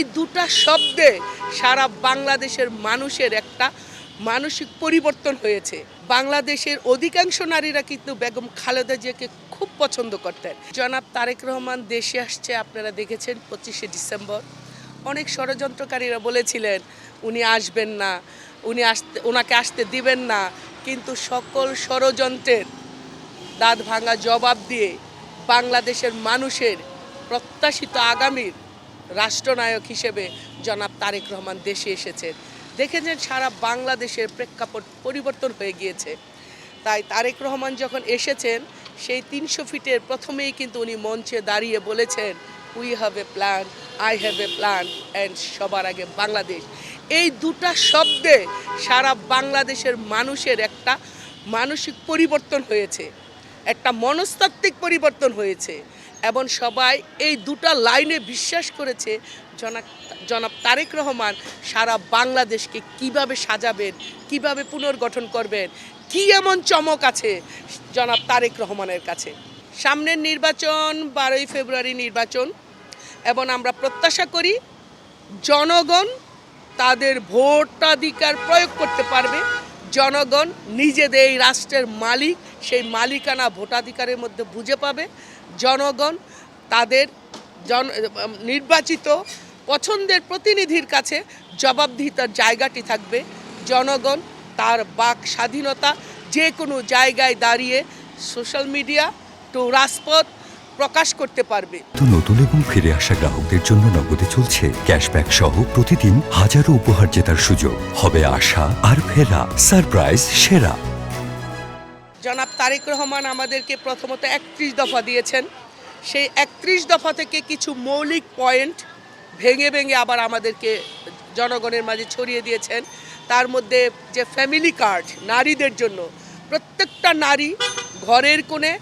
এই দুটা শব্দে সারা বাংলাদেশের মানুষের একটা মানসিক পরিবর্তন হয়েছে। বাংলাদেশের অধিকাংশ নারীরা কিন্তু বেগম খালেদা জিয়াকে খুব পছন্দ করতেন। জনাব তারেক রহমান দেশে আসছে, আপনারা দেখেছেন, পঁচিশে ডিসেম্বর। অনেক ষড়যন্ত্রকারীরা বলেছিলেন, উনি আসবেন না, উনি আসতে, ওনাকে আসতে দিবেন না। কিন্তু সকল ষড়যন্ত্রের দাঁত ভাঙা জবাব দিয়ে বাংলাদেশের মানুষের প্রত্যাশিত আগামীর রাষ্ট্রনায়ক হিসেবে জনাব তারেক রহমান দেশে এসেছেন দেখেছেন সারা বাংলাদেশের প্রেক্ষাপট পরিবর্তন হয়ে গিয়েছে। তাই তারেক রহমান যখন এসেছেন, সেই তিনশো ফিটের প্রথমেই কিন্তু উনি মঞ্চে দাঁড়িয়ে বলেছেন we have a plan I have a plan and সবার আগে বাংলাদেশ। এই দুটা শব্দে সারা বাংলাদেশের মানুষের একটা মানসিক পরিবর্তন হয়েছে, একটা মনস্তাত্ত্বিক পরিবর্তন হয়েছে। এবং সবাই এই দুটা লাইনে বিশ্বাস করেছে জনাব জনাব তারেক রহমান সারা বাংলাদেশকে কীভাবে সাজাবেন, কীভাবে পুনর্গঠন করবেন, কি এমন চমক আছে জনাব তারেক রহমানের কাছে? সামনের নির্বাচন বারোই ফেব্রুয়ারি নির্বাচন এবং আমরা প্রত্যাশা করি জনগণ তাদের ভোটাধিকার প্রয়োগ করতে পারবে। জনগণ নিজেদের এই রাষ্ট্রের মালিক, সেই মালিকানা ভোটাধিকারের মধ্যে বুঝে পাবে। জনগণ তাদের জন নির্বাচিত পছন্দের প্রতিনিধির কাছে জবাবদিহিতার জায়গাটি থাকবে। জনগণ তার বাক স্বাধীনতা যে কোনো জায়গায় দাঁড়িয়ে সোশ্যাল মিডিয়া টু রাজপথ প্রকাশ করতে পারবে। নতুন এবং ফিরে আসা গ্রাহকদের জন্য নগদে চলছে ক্যাশব্যাক সহ প্রতিদিন হাজারো উপহার জেতার সুযোগ। হবে আশা আর ফেরা। সারপ্রাইজ সেরা। জনাব তারেক রহমান আমাদেরকে প্রথমত একত্রিশ দফা দিয়েছেন। সেই একত্রিশ দফা থেকে কিছু মৌলিক পয়েন্ট ভেঙে ভেঙে আবার আমাদেরকে জনগণের মাঝে ছড়িয়ে দিয়েছেন। তার মধ্যে যে ফ্যামিলি কার্ড নারীদের জন্য প্রত্যেকটা নারী ঘরের কোণে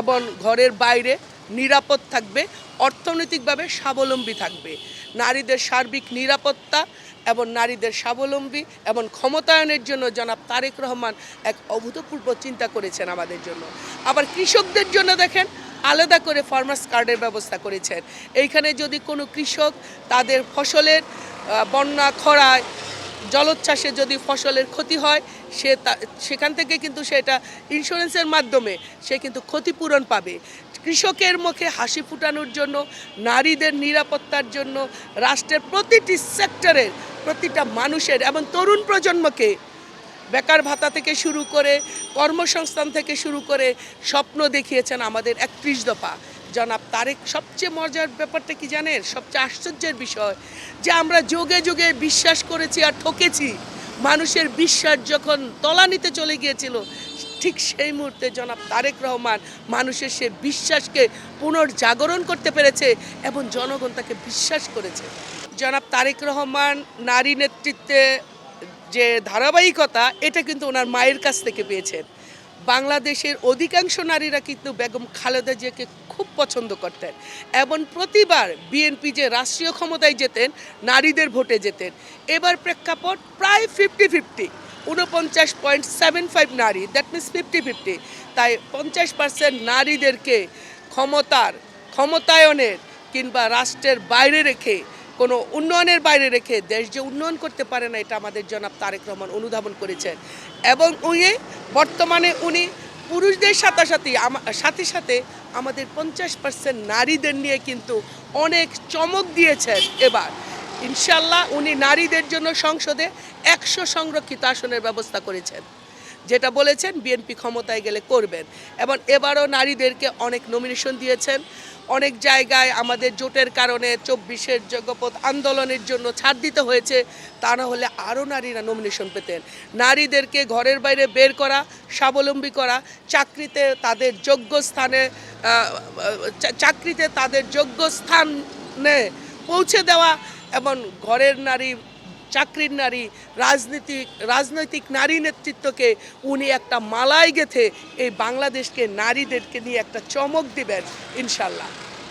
এবং ঘরের বাইরে নিরাপদ থাকবে, অর্থনৈতিকভাবে স্বাবলম্বী থাকবে। নারীদের সার্বিক নিরাপত্তা এবং নারীদের স্বাবলম্বী এবং ক্ষমতায়নের জন্য জনাব তারেক রহমান এক অভূতপূর্ব চিন্তা করেছেন আমাদের জন্য। আবার কৃষকদের জন্য দেখেন, আলাদা করে ফার্মার্স কার্ডের ব্যবস্থা করেছেন। এইখানে যদি কোনো কৃষক তাদের ফসলের বন্যা, খরায় জলোচ্ছ্বাসে যদি ফসলের ক্ষতি হয়, সে সেখান থেকে কিন্তু সেটা ইন্স্যুরেন্সের মাধ্যমে সে কিন্তু ক্ষতিপূরণ পাবে। কৃষকের মুখে হাসি ফুটানোর জন্য, নারীদের নিরাপত্তার জন্য, রাষ্ট্রের প্রতিটি সেক্টরের প্রতিটা মানুষের এবং তরুণ প্রজন্মকে বেকার ভাতা থেকে শুরু করে, কর্মসংস্থান থেকে শুরু করে স্বপ্ন দেখিয়েছেন আমাদের একত্রিশ দফা। জনাব তারেক, সবচেয়ে মজার ব্যাপারটা কি জানেন? সবচেয়ে আশ্চর্যের বিষয় যে আমরা যোগে যোগে বিশ্বাস করেছি আর ঠকেছি। মানুষের বিশ্বাস যখন তলানিতে চলে গিয়েছিল, ঠিক সেই মুহূর্তে জনাব তারেক রহমান মানুষের সে বিশ্বাসকে পুনর্জাগরণ করতে পেরেছে এবং জনগণ তাকে বিশ্বাস করেছে। জনাব তারেক রহমান নারী নেতৃত্বে যে ধারাবাহিকতা, এটা কিন্তু ওনার মায়ের কাছ থেকে পেয়েছেন। বাংলাদেশের অধিকাংশ নারীরা কিন্তু বেগম খালেদা জিয়াকে খুব পছন্দ করতেন। এবং প্রতিবার বিএনপি যে রাষ্ট্রীয় ক্ষমতায় যেতেন, নারীদের ভোটে যেতেন। এবার প্রেক্ষাপট প্রায় ফিফটি ফিফটি উনপঞ্চাশ পয়েন্ট সেভেন ফাইভ নারী দ্যাট মিনস ফিফটি ফিফটি তাই পঞ্চাশ পার্সেন্ট নারীদেরকে ক্ষমতার, ক্ষমতায়নের কিংবা রাষ্ট্রের বাইরে রেখে কোনো উন্নয়নের বাইরে রেখে দেশ যে উন্নয়ন করতে পারে না, এটা আমাদের জনাব তারেক রহমান অনুধাবন করেছেন। এবং উনি, বর্তমানে উনি পুরুষদের সাথে সাথে সাথে সাথে আমাদের পঞ্চাশ পার্সেন্ট নারীদের নিয়ে কিন্তু অনেক চমক দিয়েছেন এবার। ইনশাল্লাহ উনি নারীদের জন্য সংসদে একশো সংরক্ষিত আসনের ব্যবস্থা করেছেন। যেটা বলেছেন, বিএনপি ক্ষমতায় গেলে করবেন। এবং এবারও নারীদেরকে অনেক নমিনেশন দিয়েছেন। অনেক জায়গায় আমাদের জোটের কারণে চব্বিশের যোগ্যপথ আন্দোলনের জন্য ছাড় দিতে হয়েছে, তা না হলে আরও নারীরা নমিনেশন পেতেন। নারীদেরকে ঘরের বাইরে বের করা, স্বাবলম্বী করা, চাকরিতে তাদের যোগ্য স্থানে চাকরিতে তাদের যোগ্য স্থানে পৌঁছে দেওয়া এবং ঘরের নারী চাকরির নারী, রাজনীতিক, রাজনৈতিক নারী নেতৃত্বকে উনি একটা মালায় গেথে এই বাংলাদেশকে নারীদেরকে নিয়ে একটা চমক দিবেন, ইনশাল্লাহ।